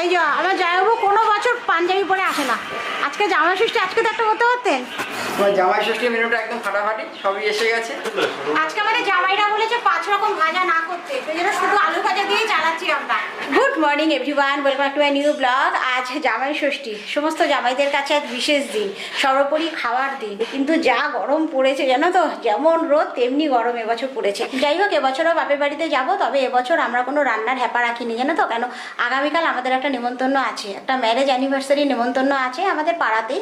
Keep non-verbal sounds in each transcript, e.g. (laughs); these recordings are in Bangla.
এই যে আমার হোক কোনো বছর পাঞ্জাবি পরে আসে না। আজকে জামা ষষ্ঠী আজকে তো একটা করতে পারতেন? তোমার জামাই ষষ্ঠীর মেনুটা একদম ফাটাফাটি সবই এসে গেছে। আজকে আমাদের জামাইরা বলেছে পাঁচ রকম ভাজা না করতে সেই জন্য শুধু আলু ভাজা দিয়েই চালাচ্ছি আমরা। Good morning everyone welcome to a new blog আজ জামাই ষষ্ঠী। সমস্ত জামাইদের কাছে আজ বিশেষ দিন সর্বোপরি খাওয়ার দিন। কিন্তু যা গরম পড়েছে জানো তো যেমন রোদ তেমনি গরম এবছর পড়েছে। যাই হোক এবছরও বাপের বাড়িতে যাব তবে এবছর আমরা কোনো রান্নার হ্যাপা রাখিনি জানো তো কেন আগামীকাল আমাদের একটা নেমন্তন্ন আছে। একটা ম্যারেজ অ্যানিভার্সারি নেমন্তন্ন আছে আমাদের পাড়াতেই।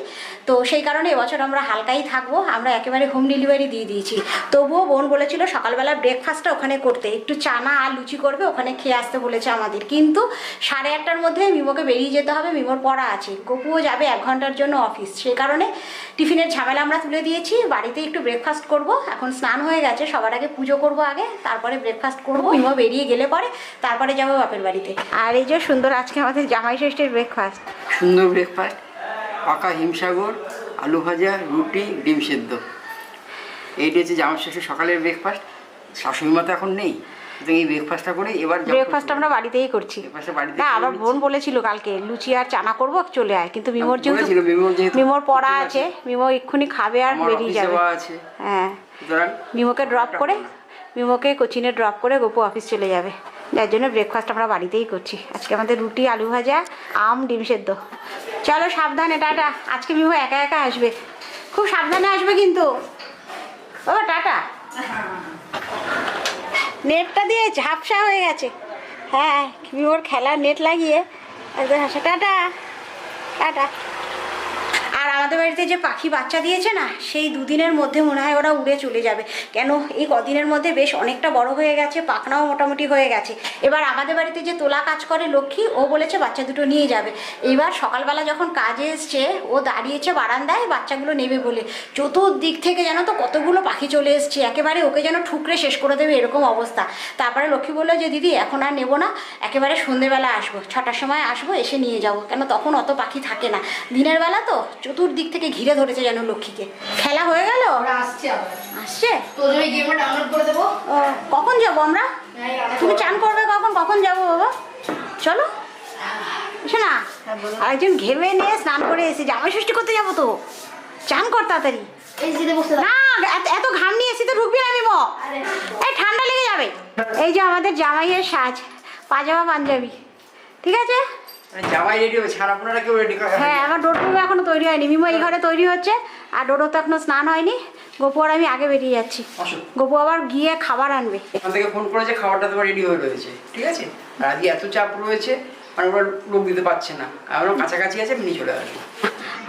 তো সেই কারণে এবছর আমরা হালকাই থাকব আমরা একেবারে হোম ডেলিভারি দিয়ে দিয়েছি। তবুও বোন বলেছিল সকালবেলা ব্রেকফাস্টটা ওখানে করতে। একটু চানা আর লুচি করবে ওখানে খেয়ে আসতে বলেছে আমাদের। কিন্তু সাড়ে আটটার মধ্যে মিমোকে বেরিয়ে যেতে হবে মিমোর পড়া আছে। গপুও যাবে এক ঘণ্টার জন্য অফিস সেই কারণে টিফিনের ঝামেলা আমরা তুলে দিয়েছি। বাড়িতে একটু ব্রেকফাস্ট করব। এখন স্নান হয়ে গেছে সবার আগে পুজো করব আগে তারপরে ব্রেকফাস্ট করব। মিমো বেরিয়ে গেলে পরে তারপরে যাব বাপের বাড়িতে। আর এই যে সুন্দর আজকে আমাদের জামাই ষষ্ঠীর ব্রেকফাস্ট সুন্দর ব্রেকফাস্ট পাকা হিমসাগর আলু ভাজা রুটি ডিম সেদ্ধ। এইটা হচ্ছে জামার ষষ্ঠীর সকালের ব্রেকফাস্ট শাশুড়ি মা তো এখন নেই। এই ব্রেকফাস্টটা করে এবার ব্রেকফাস্ট আমরা বাড়িতেই করছি। না আবার বোন বলেছিল কালকে লুচি আর চানা করব চলে আয়। কিন্তু মিমোর যেহেতু মিমোর পড়া আছে। মিমো এক্ষুনি খাবে আর বেরিয়ে যাবে। হ্যাঁ। মিমোকে ড্রপ করে মিমোকে কোচিনে ড্রপ করে গোপু অফিস চলে যাবে। যার জন্য ব্রেকফাস্ট আমরা বাড়িতেই করছি। আজকে আমাদের রুটি, আলু ভাজা, আম, ডিম সেদ্ধ। চলো সাবধানে, টাটা। আজকে মিমো একা একা আসবে। খুব সাবধানে আসবে কিন্তু। ও, টাটা। নেটটা দিয়ে ঝাপসা হয়ে গেছে। হ্যাঁ মিমোর খেলার নেট লাগিয়ে, একদম হাসে। টাটা। টাটা। আমাদের বাড়িতে যে পাখি বাচ্চা দিয়েছে না, সেই দুদিনের মধ্যে মনে হয় ওরা উড়ে চলে যাবে। কেন? এই কদিনের মধ্যে বেশ অনেকটা বড় হয়ে গেছে, পাখনাও মোটামুটি হয়ে গেছে। এবার আমাদের বাড়িতে যে তোলা কাজ করে লক্ষ্মী, ও বলেছে বাচ্চা দুটো নিয়ে যাবে। এইবার সকালবেলা যখন কাজে এসছে, ও দাঁড়িয়েছে বারান্দায়, বাচ্চাগুলো নেবে বলে। চতুর্দিক থেকে যেন তো কতগুলো পাখি চলে এসছে, একেবারে ওকে যেন ঠুকরে শেষ করে দেবে এরকম অবস্থা। তারপরে লক্ষ্মী বলল যে, দিদি, এখন আর নেব না, একেবারে সন্ধেবেলা আসব। ছটার সময় আসব, এসে নিয়ে যাব। কেন? তখন অত পাখি থাকে না। দিনের বেলা তো চতুর্দিক থেকে ঘিরে ধরেছে যেন লক্ষ্মীকে। খেলা হয়ে গেল? আসছে আসছে? কখন যাব আমরা? তুমি চান করবে কখন? কখন যাব বাবা? চলো। এসো না আরেকজন ঘেমে নিয়ে স্নান করে এসে জামাই ষষ্ঠী করতে যাব তো। চান কর তাড়াতাড়ি। না এত- ঘাম নিয়ে এসে তো ঢুকবি না বিমো এই ঠান্ডা লেগে যাবে। এই যে আমাদের জামাইয়ের সাজ পাজামা পাঞ্জাবি। ঠিক আছে? জামাই রেডি হবে ছাড়া আপনারা কেউ রেডি করে হ্যাঁ আমার এখনও তৈরি হয়নি মিমো এই ঘরে তৈরি হচ্ছে আর তো এখনও স্নান হয়নি। গোপু আর আমি আগে বেরিয়ে যাচ্ছি। গোপু আবার গিয়ে খাবার আনবে। ওখান থেকে ফোন করেছে খাবারটা তোমার রেডি হয়ে রয়েছে ঠিক আছে? আর আজকে এত চাপ রয়েছে মানে ওরা লোক দিতে পারছে না। আমরা কাছাকাছি আছে নিয়ে চলে আসব।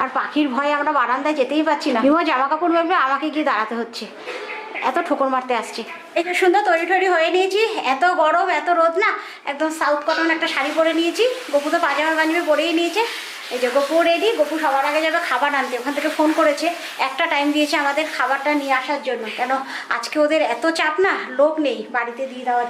আর পাখির ভয়ে আমরা বারান্দায় যেতেই পারছি না। মিমো জামা কাপড় মেলবে আমাকে গিয়ে দাঁড়াতে হচ্ছে। এত ঠোকর মারতে আসছে। এই যে সুন্দর তৈরি টৈরি হয়ে নিয়েছি এত গরম এত রোদ না? একদম সাউথ কটন একটা শাড়ি পরে নিয়েছি গপু তো পাজামা বানিয়ে পরেই নিয়েছে। এই যে গপু রেডি গপু সবার আগে যাবে খাবার আনতে। ওখান থেকে ফোন করেছে একটা টাইম দিয়েছে আমাদের খাবারটা নিয়ে আসার জন্য। কেন আজকে ওদের এত চাপ না? লোক নেই বাড়িতে দিয়ে দেওয়ার।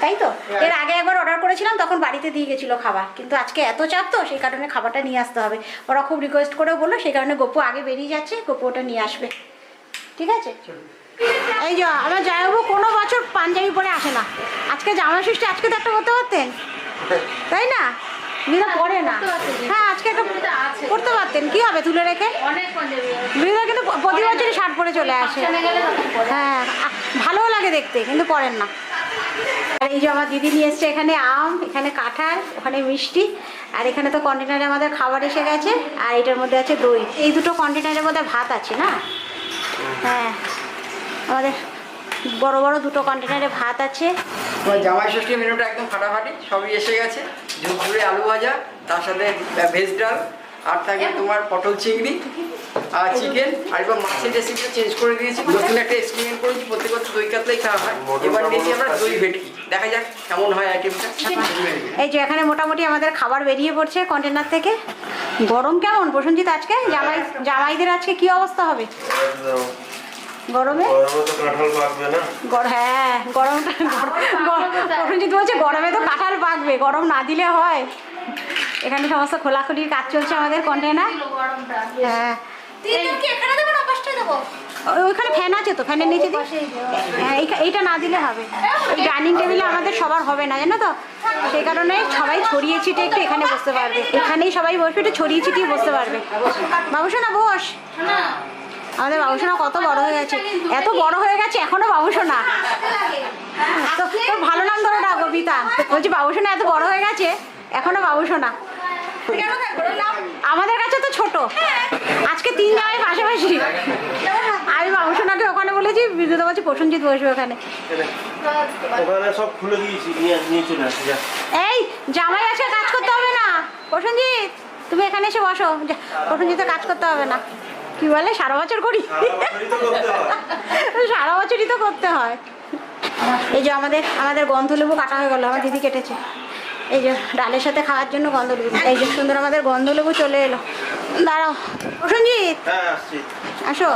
তাই তো? এর আগে একবার অর্ডার করেছিলাম তখন বাড়িতে দিয়ে গেছিল খাবার। কিন্তু আজকে এত চাপ তো সেই কারণে খাবারটা নিয়ে আসতে হবে। ওরা খুব রিকোয়েস্ট করেও বলল সেই কারণে গপু আগে বেরিয়ে যাচ্ছে গপু ওটা নিয়ে আসবে। ঠিক আছে? এই যে, আমার জামাইবাবু কোনো বছর পাঞ্জাবি পরে আসে না। আজকে জামা ষষ্ঠী, আজকে তো একটা করতে পারতেন। তাই না? বিদা পরে না। হ্যাঁ আজকে একটা করতে পারতেন। কি হবে, তুলে রেখে? অনেক কিন্তু প্রতি বছরই শার্ট পরে চলে আসে। হ্যাঁ ভালোও লাগে দেখতে, কিন্তু পরেন না। আর এই যে আমার দিদি নিয়ে এসছে এখানে আম, এখানে কাঁঠাল, ওখানে মিষ্টি, আর এখানে তো কন্টেনারে আমাদের খাবার এসে গেছে, আর এটার মধ্যে আছে দই। এই দুটো কন্টেনারের মধ্যে ভাত আছে না? হ্যাঁ। আমাদের বড় বড় দুটো কন্টেনারে ভাত আছে। জামাই ষষ্ঠী মেনুটা একদম ফাটাফাটি সবই এসে গেছে। ঝুরঝুরে আলু ভাজা তার সাথে ভেজ ডাল আর থাকবে তোমার পটল চিংড়ি আর চিকেন আর এবার মাছের রেসিপিটা চেঞ্জ করে দিয়েছি। নতুন একটা এক্সপেরিমেন্ট করেছি প্রত্যেক বছর দই কাতলাই খাওয়া হয়। এবার নিয়েছি আমরা দই ভেটকি। দেখা যাক কেমন হয় আইটেমটা এই যে এখানে মোটামুটি আমাদের খাবার বেরিয়ে পড়ছে কন্টেনার থেকে। গরম কেমন প্রসঞ্জিৎ আজকে? জামাই জামাইদের আজকে কি অবস্থা হবে? গরমে? গরমে তো কাঁঠাল পাকবে না। গর- হ্যাঁ গরমটা প্রসেনজিৎ বলছে গরমে তো কাঁঠাল পাকবে গরম না দিলে হয়। এখানে সমস্ত খোলাখুলির কাজ চলছে আমাদের কন্টেনার হ্যাঁ। ওইখানে ফ্যান আছে তো ফ্যানের নিচে হ্যাঁ এইটা না দিলে হবে। এই ডাইনিং টেবিলে আমাদের সবার হবে না জানো তো? সেই কারণে সবাই ছড়িয়ে ছিটিয়ে একটু এখানে বসতে পারবে। এখানেই সবাই বসবে একটু ছড়িয়ে ছিটিয়ে বসতে পারবে। বাবুসোনা বস। আমাদের বাবুসোনা কত বড় হয়ে গেছে। এত বড় হয়ে গেছে এখনও বাবুসোনা। তো তোর ভালো নাম ধরে ডাকবো বিতা বলছি বাবুসোনা এত বড় হয়ে গেছে এখনও বাবুসোনা। আমাদের কাছে তো ছোট। আজকে তিন জামাই পাশাপাশি। আমি বাবুসোনাকে ওখানে বলেছি বিদ্যুৎ বলছি প্রসেনজিৎ বসবে ওখানে। সব খুলে দিয়েছি এই জামাই আজকে কাজ করতে হবে না। প্রসেনজিৎ তুমি এখানে এসে বসো। যা, প্রসেনজিতের কাজ করতে হবে না। কি বলে? সারা বছর করি। সারা বছরই তো করতে হয়। এই যে আমাদের আমাদের গন্ধলেবু কাটা হয়ে গেলো আমার দিদি কেটেছে। এই যে ডালের সাথে খাওয়ার জন্য গন্ধলেবু। এই যে সুন্দর আমাদের গন্ধলেবু চলে এলো। দাঁড়াও। প্রসেনজিৎ হ্যাঁ আসো।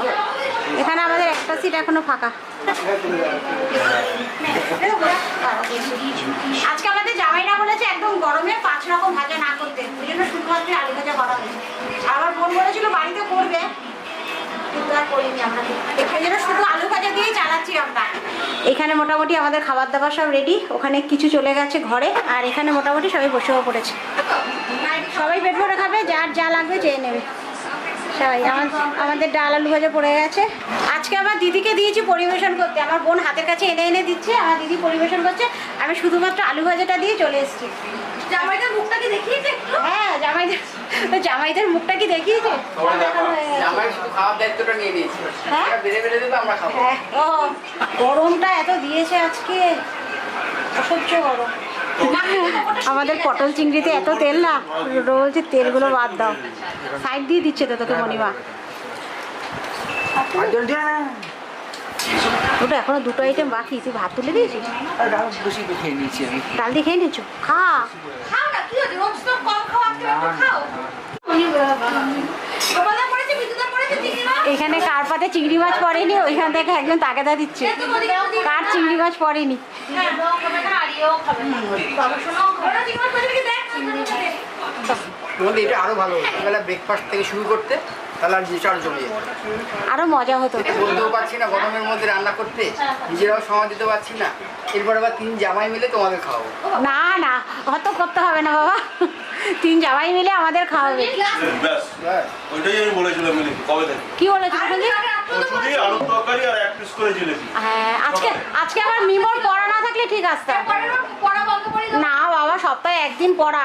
এখানে আমাদের একটা সিট এখনও ফাঁকা। আজকে আমাদের জামাইরা বলেছে একদম গরমে পাঁচ রকম ভাজা না করতে। ওই জন্য শুধুমাত্র আলু ভাজা করা হয়েছে। আমার বোন বলেছিল বাড়িতে করবে। আমরা। এখানে মোটামুটি আমাদের খাবার দাবার সব রেডি ওখানে কিছু চলে গেছে ঘরে, আর এখানে মোটামুটি সবাই বসেও পড়েছে। সবাই পেট ভরে খাবে, যার যা লাগবে চেয়ে নেবে। সবাই আমাদের ডাল আলু ভাজা পড়ে গেছে। আজকে আমার দিদিকে দিয়েছি পরিবেশন করতে। আমার বোন হাতের কাছে এনে এনে দিচ্ছে, আমার দিদি পরিবেশন করছে। আমি শুধুমাত্র আলু ভাজাটা দিয়ে চলে এসেছি। জামাইটার মুখটা কি দেখিয়েছে একটু? হ্যাঁ জামাইদের জামাইদের মুখটা কি দেখিয়েছে? জামাই শুধু খাওয়ার দায়িত্বটা নিয়ে নিয়েছি। হ্যাঁ? ওরা বেড়ে বেড়ে দেবে আমরা খাব। হ্যাঁ ও গরমটা এত দিয়েছে আজকে। অসহ্য গরম। আমাদের পটল চিংড়িতে এত তেল না বলছে তেলগুলো বাদ দাও। সাইড দিয়ে দিচ্ছে তো তোকে না। ওটা এখনও দুটো আইটেম বাকি তুই ভাত তুলে দিয়েছিস? আর ডাল বেশি তো খেয়ে নিয়েছি আমি। ডাল দিয়ে খেয়ে নিচ্ছ খা। খাও না কি হচ্ছে রোজ তো কম খাও আজকে একটু খাও। এখানে কার পাতে চিংড়ি মাছ পড়েনি? ওইখান থেকে একজন তাকেদা দিচ্ছে। কার চিংড়ি মাছ পড়েনি? হ্যাঁ আরও ভালো বেলা ব্রেকফাস্ট থেকে শুরু করতে। তাহলে আর বিচার জমে আরও মজা হতো। বলতেও পারছি না গরমের মধ্যে রান্না করতে নিজেরাও সময় দিতে পারছি না। এরপর আবার তিন জামাই মিলে তোমাদের খাওয়াবো। না না অত করতে হবে না বাবা। তিন জামাই মিলে আমাদের খাওয়াবে। ওইটাই আমি বলেছিলাম কবে থেকে কি হ্যাঁ আজকে আজকে আবার মিমোর পড়া না থাকলে ঠিক দাও। না বাবা সপ্তাহে একদিন পড়া।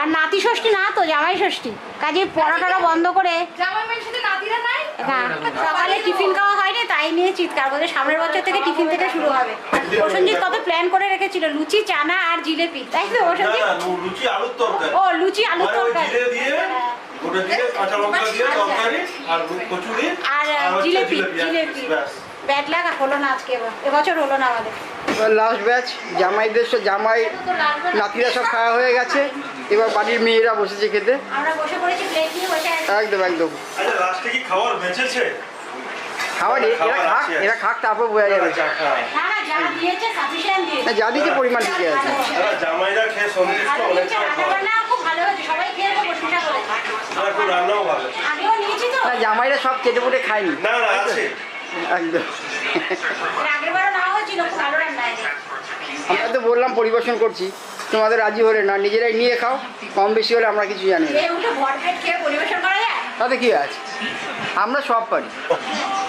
আর নাতি ষষ্ঠী না তো জামাই ষষ্ঠী। কাজে পড়াটা বন্ধ করে জামাই মেয়ের সাথে নাতিরা নাই? হ্যাঁ সকালে টিফিন খাওয়া হয়নি তাই নিয়ে চিৎকার বলছে সামনের বছর থেকে টিফিন থেকে শুরু হবে। প্রসেনজিৎ কত প্ল্যান করে রেখেছিল? লুচি চানা আর জিলেপি। তাই তো তরকারি। ও লুচি আলুর তরকারি। জিরে দিয়ে গোটা জিরে কাঁচা লঙ্কা দিয়ে তরকারি আর জিলেপি জিলেপি ব্যাট লাগা হলো না আজকে এবার এবছর হলো না আমাদের। লাস্ট ব্যাচ জামাইদের সব জামাই নাতিরা সব খাওয়া হয়ে গেছে। এবার বাড়ির মেয়েরা বসেছে খেতে। আমরা বসে পড়েছি প্লেট নিয়ে বসে আছি। একদম একদম। আচ্ছা লাস্টে কি খাবার বেঁচেছে? এরা খাক এরা খাক তারপর বোঝা যাবে। না যা দিয়েছে পরিমাণ ঠিকই আছে। তো। না জামাইরা সব কেটে পুটে খায়নি। না না আছে। একদম। হয়েছে। আমরা তো বললাম পরিবেশন করছি তোমাদের রাজি হলে না নিজেরাই নিয়ে খাও কম বেশি হলে আমরা কিছু জানি তাতে কি আছে? আমরা সব পারি।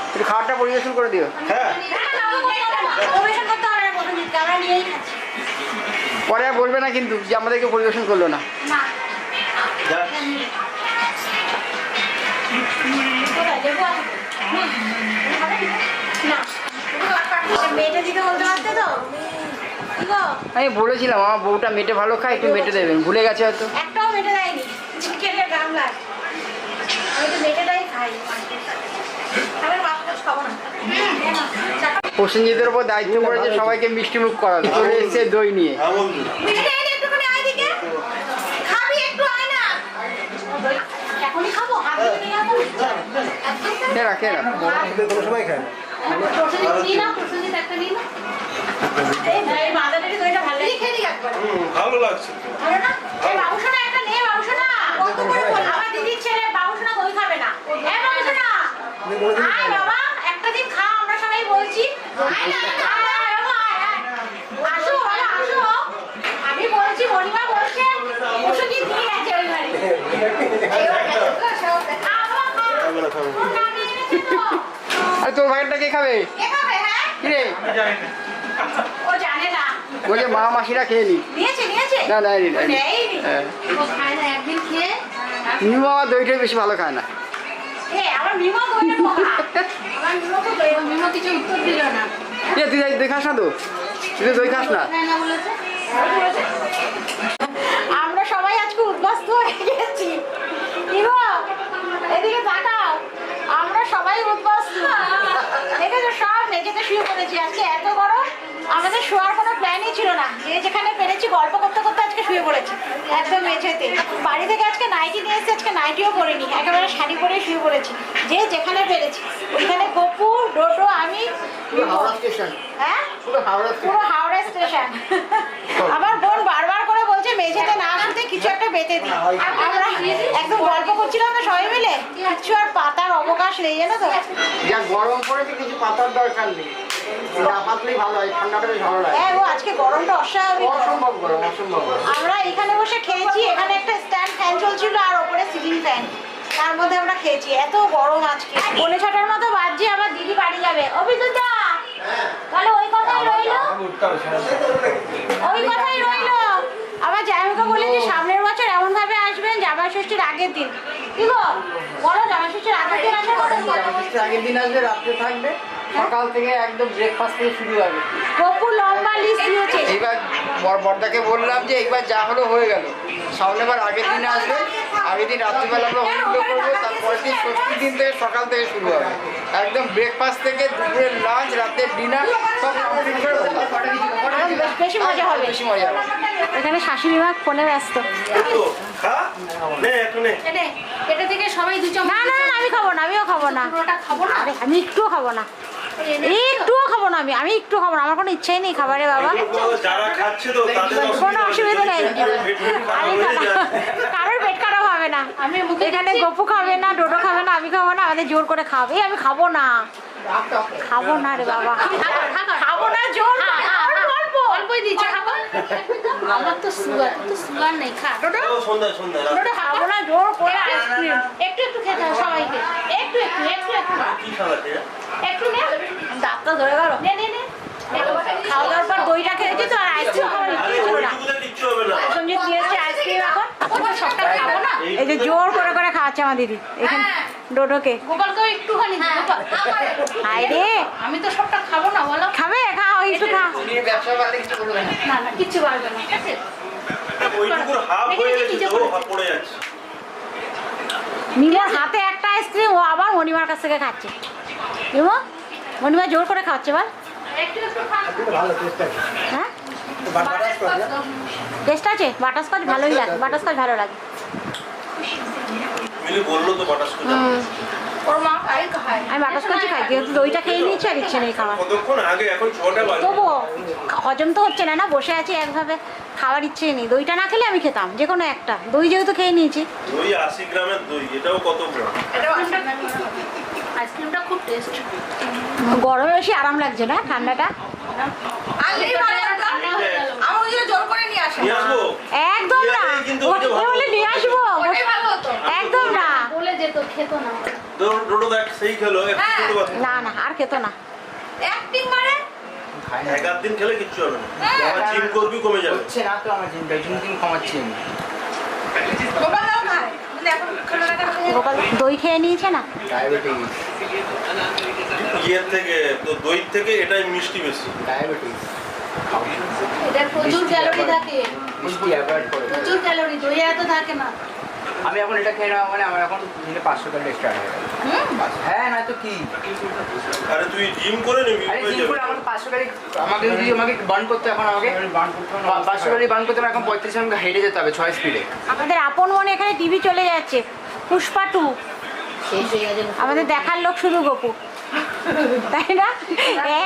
একটু খাবারটা পরিবেশন করে দিও। হ্যাঁ। পরে আর বলবে না কিন্তু যে আমাদেরকে পরিবেশন করল না। কোথায়? আমি? বলেছিলাম আমার বউটা মেটে ভালো খায় একটু মেটে দেবেন। ভুলে গেছে হয়তো। একটাও মেটে দেয়নি। চিকেনের দাম আমি তো মেটেটাই খাই। আমি মাছ টাছ খাব না। প্রসেনজিতের উপর দায়িত্ব পড়েছে সবাইকে মিষ্টি মুখ করাবে চলে এসছে দই নিয়ে। এই বাবুসোনা কোনোদিনই আয় খাই না। বাবা একটা দিন খা আমরা সবাই বলছি আয় না, আয়, আয়, বাবা, আয়, আয়। আসো বাবা আসো আমি বলছি মণিমা বলছে ওষুধ দিয়ে আছে ওই বাড়ি (laughs) আরে তোর ভাগেরটা কে খাবে? কে হ্যাঁ? কি রে আমি ও জানে না। বলছে মা মাসিরা খেয়ে নি। নিয়েছে নিয়েছে? না হ্যাঁ। না নিমা আবার দইটাই বেশি ভালো খায় না। এ আমার মিমো দইটা পোকা আমার মিমো তো দই মিমো কিছু উত্তর দিল না। এ তুই দই খাস না তো? তুই দই খাস না? আমরা সবাই আজকে উদ্বাস্ত হয়ে গেছি। এদিকে আমরা সবাই উদ্বাস্ত। দেখেছ সব মেঝেতে শুয়ে পড়েছি। আজকে এত গরম আমাদের শোয়ার কোনো প্ল্যানই ছিল না। যে যেখানে পেরেছি গল্প করতে করতে আজকে শুয়ে পড়েছি একদম মেঝেতে। বাড়ি থেকে আজকে নাইটি নিয়ে এসেছি আজকে নাইটিও পরিনি একেবারে শাড়ি পরে শুয়ে পড়েছি। যে যেখানে পেরেছি ওইখানে গপু ডোডো আমি হাওড়া স্টেশন। হ্যাঁ? পুরো হাওড়া স্টেশন। আমার বোন বারবার মেঝেতে না শুতে কিছু একটা বেঁধে দিই। আমরা একদম গল্প করছিলাম তো সবাই মিলে? কিচ্ছু আর পাতার অবকাশ নেই জানো তো? যা গরম পড়েছে কিছু পাতার দরকার নেই। না হয় আমরা এখানে বসে খেয়েছি এখানে একটা স্ট্যান্ড ফ্যান চলছিল আর ওপরে সিলিং ফ্যান তার মধ্যে আমরা খেয়েছি এত গরম আজকে। পৌনে ছটার মতো বাজছে আবার দিদি বাড়ি যাবে। অভিজ্ঞতা তাহলে ওই কথাই রইল। ওই কথাই রইল। আবার জামাইকে বলেছি সামনের বছর এমন ভাবে আসবেন জামাই ষষ্ঠীর আগের দিন। কি গো? বলো জামাই ষষ্ঠীর আগের দিন আসার কথা আগের দিন আসবে রাত্রে থাকবে। সকাল থেকে একদম ব্রেকফাস্ট থেকে শুরু হবে। গপু লম্বা লিস্ট দিয়েছে এইবার বর বর্দাকে বললাম যে এইবার যা হলো হয়ে গেল। সামনেবার আগের দিন আসবে। আগের দিন রাত্রিবেলা আমরা হলুদ করব তারপরের দিন ষষ্ঠীর দিন থেকে সকাল থেকে শুরু হবে। একদম ব্রেকফাস্ট থেকে দুপুরের লাঞ্চ রাতের ডিনার সব। বেশি মজা হবে। বেশি মজা হবে। এখানে শাশুড়ি মা ফোনে ব্যস্ত। এটা থেকে সবাই দু না না না আমি খাব না আমিও খাব না। পুরোটা খাব না? আরে আমি একটুও খাব না। একটুও খাব না আমি আমি একটু খাব না আমার কোনো ইচ্ছাই নেই খাবারে বাবা। এগুলো যারা খাচ্ছে তো তাদের কোনো অসুবিধা নেই। কারোর পেট খারাপ হবে না। আমি এখানে। গপু খাবে না ডোডো খাবে না আমি খাব না আমাদের জোর করে খাবে। আমি খাব না। খাব না রে বাবা। খাব না জোর অল্প অল্প। অল্পই দিচ্ছি খাব? আমার তো সুগার তো সুগার নেই খা। ডোডো ও, সন্ধ্যা সন্ধ্যা রাত। ডোডো খাব না জোর করে আইসক্রিম একটু একটু খেতে হবে সবাইকে। একটু একটু একটু একটু। একটু নে। দাঁতটা ধরে গেল। নে নে নে। খাওয়া দাওয়ার পর দইটা খেয়েছি তো আর আইসক্রিম খাওয়ার ইচ্ছে ছিল না। আইসক্রিম এখন। সবটা খাব না। এই যে জোর করে করে খাওয়াচ্ছে আমার দিদি। এখানে হ্যাঁ। ডোডোকে। গোপালকেও একটুখানি রে। আমি তো সবটা খাব না বলো। খাবে খাও একটু খা। উনি ব্যবসা বাড়লে কিছু করবে না। না না পারবে না ঠিক আছে? ওইটুকুর হাফ হয়ে গেছে। হাফ পড়ে যাচ্ছে। মিমার হাতে একটা আইসক্রিম ও আবার মণিমার কাছ থেকে খাচ্ছে। মণিমা জোর করে খাচ্ছে বল। একটু একটু খা। ভালো চেষ্টা হ্যাঁ? টেস্ট আছে? বাটারস্কচ ভালোই লাগে বাটারস্কচ ভালো লাগে। মিলি বলল তো বাটারস্কচ ওর মা খাই খায়। আমি বাটারস্কচই খাই যেহেতু দইটা খেয়ে নিয়েছি আর ইচ্ছে নেই খাওয়ার। কতক্ষণ আগে? এখন ছটা বাজে। তবুও হজম তো হচ্ছে না না বসে আছি একভাবে খাওয়ার ইচ্ছে নেই। দইটা না খেলে আমি খেতাম যে কোনো একটা। দই যেহেতু খেয়ে নিয়েছি। দই আশি গ্রামের দই এটাও কত গ্রাম? আইসক্রিমটা খুব টেস্ট গরমে বেশি আরাম লাগছে না ঠান্ডাটা? নিয়ে আসব একদম না ইয়াতেই কিন্তু ও- ওইটা এ ভালো বলে নিয়ে আসব একদম না বলে যেত খেত না। ডোডো দেখ সেই খেলো একটু হ্যাঁ। না না আর খেতো না। এক আধ দিন খেলে কিচ্ছু হবে না। আবার জিম করবি কমে যাবে। হচ্ছে না তো আমার জিমটা জিম জিম কমাচ্ছি আমি। গোপাল দই খেয়ে নিয়েছে না? ডায়াবেটিস ইয়ের থেকে তো দই থেকে এটাই মিষ্টি বেশি। ডায়াবেটিস এটার প্রচুর ক্যালোরি থাকে। মিষ্টি করে। প্রচুর ক্যালোরি দই এত থাকে না। আমি এখন এটা খেয়ে নেওয়া মানে আমার এখন দিনে পাঁচশো ক্যালোরি এক্সট্রা হয়ে গেল। হ্যাঁ না তো কি? আরে তুই জিম করে নিবি আরে জিম করে আমাকে পাঁচশো ক্যালোরি আমাকে যদি আমাকে বার্ন করতে এখন আমাকে পাঁচশো ক্যালোরি বার্ন করতে এখন পঁয়ত্রিশ আমাকে হেঁটে যেতে হবে ছয় স্পিডে আমাদের আপন মনে এখানে টিভি চলে যাচ্ছে। পুষ্পা টু। আমাদের দেখার লোক শুধু গপু। তাই না?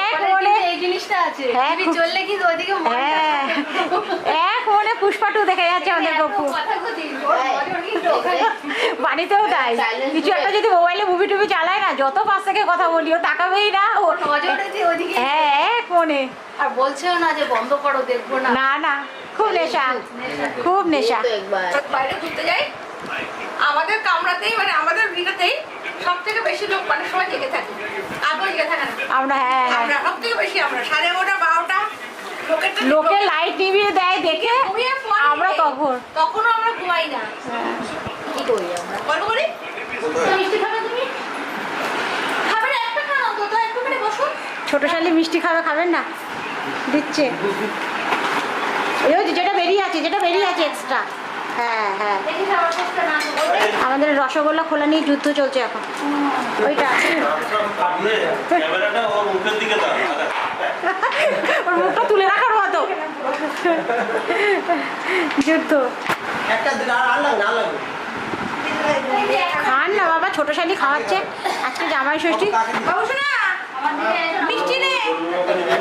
এক মনে এই জিনিসটা আছে। হ্যাঁ, চললে ওদিকে হ্যাঁ। এক মনে পুষ্পাটু দেখে যাচ্ছে আমাদের গপু নজর কিন্তু। ওখানে বাড়িতেও তাই। কিছু একটা যদি মোবাইলে মুভি টুভি চালায় না যত পাশ থেকে কথা বলি ও তাকাবেই না ও হ্যাঁ এক মনে আর বলছেও না যে বন্ধ করো দেখব না। না না খুব নেশা খুব নেশা। বাইরে ঘুরতে যাই। আমাদের কামরাতেই মানে আমাদের ভিড়তেই সব থেকে বেশি লোক মানে সময় জেগে থাকে। আগে জেগে থাকে না। আমরা হ্যাঁ হ্যাঁ। আমরা সব থেকে বেশি আমরা সাড়ে এগারোটা লোকে লাইট নিভিয়ে দেয় দেখে। আমরা তখন তখনও আমরা ঘুমাই না। কি করি আমরা? গল্প করি মিষ্টি খাবে তুমি? খাবে একটা খাও তো তো একটুখানি বসুন। ছোট শালি মিষ্টি খাবে খাবেন না? দিচ্ছে। ওই যেটা বেরিয়ে আছে যেটা বেরিয়ে আছে এক্সট্রা হ্যাঁ হ্যাঁ। আমাদের রসগোল্লা খোলা নিয়ে যুদ্ধ চলছে এখন। ওইটা। ওর মুখটা তুলে রাখার মতো। যুদ্ধ খান না বাবা ছোট শালি খাওয়াচ্ছে। আজকে জামাই ষষ্ঠী। নে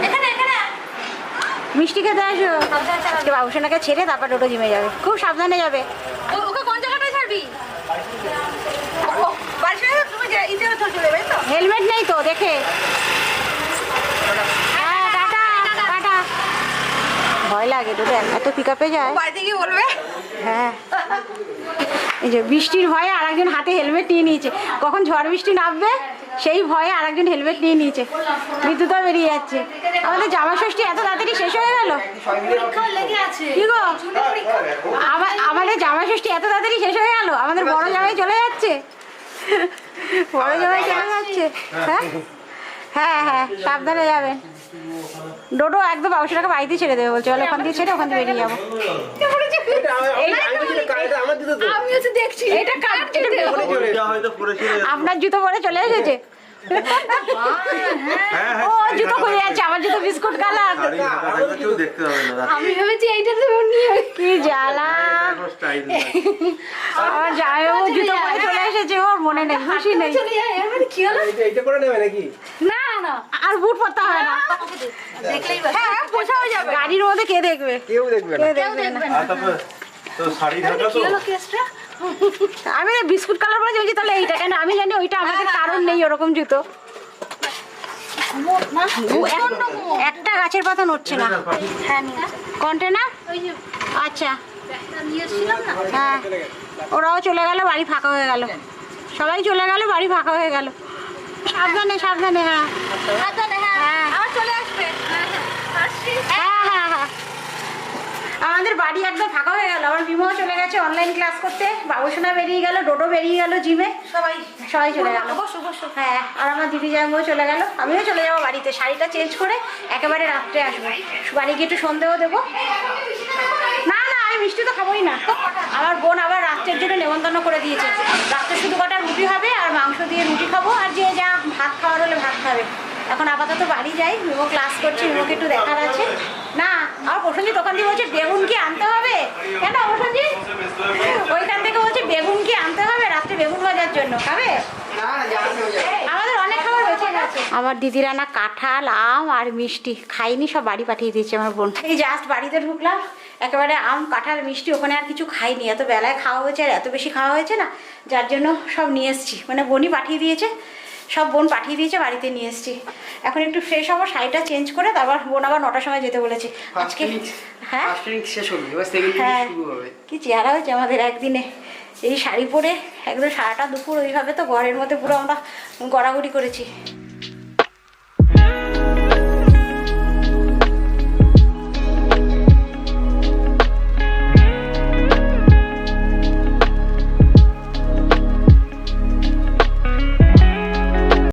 এখানে এখানে মিষ্টি খেতে আসো। বাবুসোনাকে ছেড়ে তারপর টোটো জিমে যাবে। খুব সাবধানে যাবে। ওকে কোন জায়গাটায় ছাড়বি? হেলমেট নেই তো দেখে। হ্যাঁ ভয় লাগে টোটো এত পিক আপে যায়। বাড়িতে কি বলবে? হ্যাঁ। এই যে বৃষ্টির ভয়ে আরেকজন হাতে হেলমেট নিয়ে নিয়েছে। কখন ঝড় বৃষ্টি নামবে, সেই ভয়ে আরেকজন হেলমেট নিয়ে নিয়েছে। বিদ্যুৎও বেরিয়ে যাচ্ছে। আমাদের জামা ষষ্ঠী এত তাড়াতাড়ি শেষ হয়ে গেল? কি গো? আমাদের জামা ষষ্ঠী এত তাড়াতাড়ি শেষ হয়ে গেল? আমাদের বড় জামাই চলে যাচ্ছে? বড় জামাই চলে যাচ্ছে? হ্যাঁ? হ্যাঁ হ্যাঁ সাবধানে যাবেন ডোডো একদম বাবুসোনাকে বাড়িতে ছেড়ে দেবে বলছে। বলে ওখান দিয়ে ছেড়ে ওখান দিয়ে বেরিয়ে যাব। আমি হচ্ছে দেখছি। এটা কার এটা ওইটা আপনার জুতো পরে চলে এসেছে? ও জুতো খুলে যাচ্ছে আমার জুতো বিস্কুট কালার। না। আমি ভেবেছি এইটা তো নিয়ে কি জ্বালা। আমার জামাইবাবু জুতো পরে চলে এসেছে ওর মনে নেই খুশি নেই। কি হলো? করে নেবে নাকি? না না আর বুট পরতে হয় না দেখলেই হ্যাঁ বোঝাও যাবে। গাড়ির মধ্যে কে দেখবে? কেউ দেখবে না। কেউ দেখবে না? তো শাড়ি ঢাকা তো কি হলো কেসটা? আমি না বিস্কুট কালার বলে বলছি তাহলে এইটা কেন? আমি জানি ওইটা আমাদের কারণ নেই ওরকম জুতো। না একটা গাছের পাতা নড়ছে না। হ্যাঁ কন্টেনার? আচ্ছা। হ্যাঁ। ওরাও চলে গেল বাড়ি ফাঁকা হয়ে গেল। সবাই চলে গেল বাড়ি ফাঁকা হয়ে গেল। সাবধানে সাবধানে হ্যাঁ। সাবধানে হ্যাঁ হ্যাঁ। আমার চলে আসবে হ্যাঁ হ্যাঁ আসছি হ্যাঁ হ্যাঁ হ্যাঁ আমাদের বাড়ি একদম ফাঁকা হয়ে গেল। আমার বিমাও চলে গেছে অনলাইন ক্লাস করতে। বাবুসোনা বেরিয়ে গেল ডোডো বেরিয়ে গেল জিমে সবাই। সবাই চলে গেল। হ্যাঁ আর আমার দিদি জামাইও চলে গেল। আমিও চলে যাব বাড়িতে। শাড়িটা চেঞ্জ করে একেবারে রাত্রে আসব। বাড়ি গিয়ে একটু সন্দেহ দেবো। না না আমি মিষ্টি তো খাবোই না। আমার বোন আবার রাত্রের জন্য নেমন্তন্ন করে দিয়েছে। রাত্রে শুধু কটা রুটি হবে আর মাংস দিয়ে রুটি খাব আর যে যা ভাত খাওয়ার হলে ভাত খাবে। এখন আপাতত বাড়ি যাই মিমো ক্লাস করছি মিমোকে একটু দেখার আছে। না আর প্রসঞ্জিৎ ওখান দিয়ে বলছে বেগুন কি আনতে হবে? কেন প্রসঞ্জিৎ ওইখান থেকে বলছে বেগুন কি আনতে হবে রাত্রে বেগুন ভাজার জন্য খাবে? আমাদের অনেক খাবার বেঁচে গেছে। আমার দিদির আনা কাঁঠাল আম আর মিষ্টি খাইনি সব বাড়ি পাঠিয়ে দিয়েছে আমার বোন। এই জাস্ট বাড়িতে ঢুকলাম একেবারে আম কাঁঠাল মিষ্টি ওখানে আর কিছু খাইনি। এত বেলায় খাওয়া হয়েছে আর এত বেশি খাওয়া হয়েছে না যার জন্য সব নিয়ে এসেছি। মানে বোনই পাঠিয়ে দিয়েছে। সব বোন পাঠিয়ে দিয়েছে বাড়িতে নিয়ে এসছি। এখন একটু ফ্রেশ হব শাড়িটা চেঞ্জ করে তারপর বোন আবার নটার সময় যেতে বলেছি। আজকে হ্যাঁ? হ্যাঁ। কি চেহারা হয়েছে আমাদের একদিনে। এই শাড়ি পরে একদম সারাটা দুপুর ওইভাবে তো ঘরের মধ্যে পুরো আমরা গড়াগড়ি করেছি।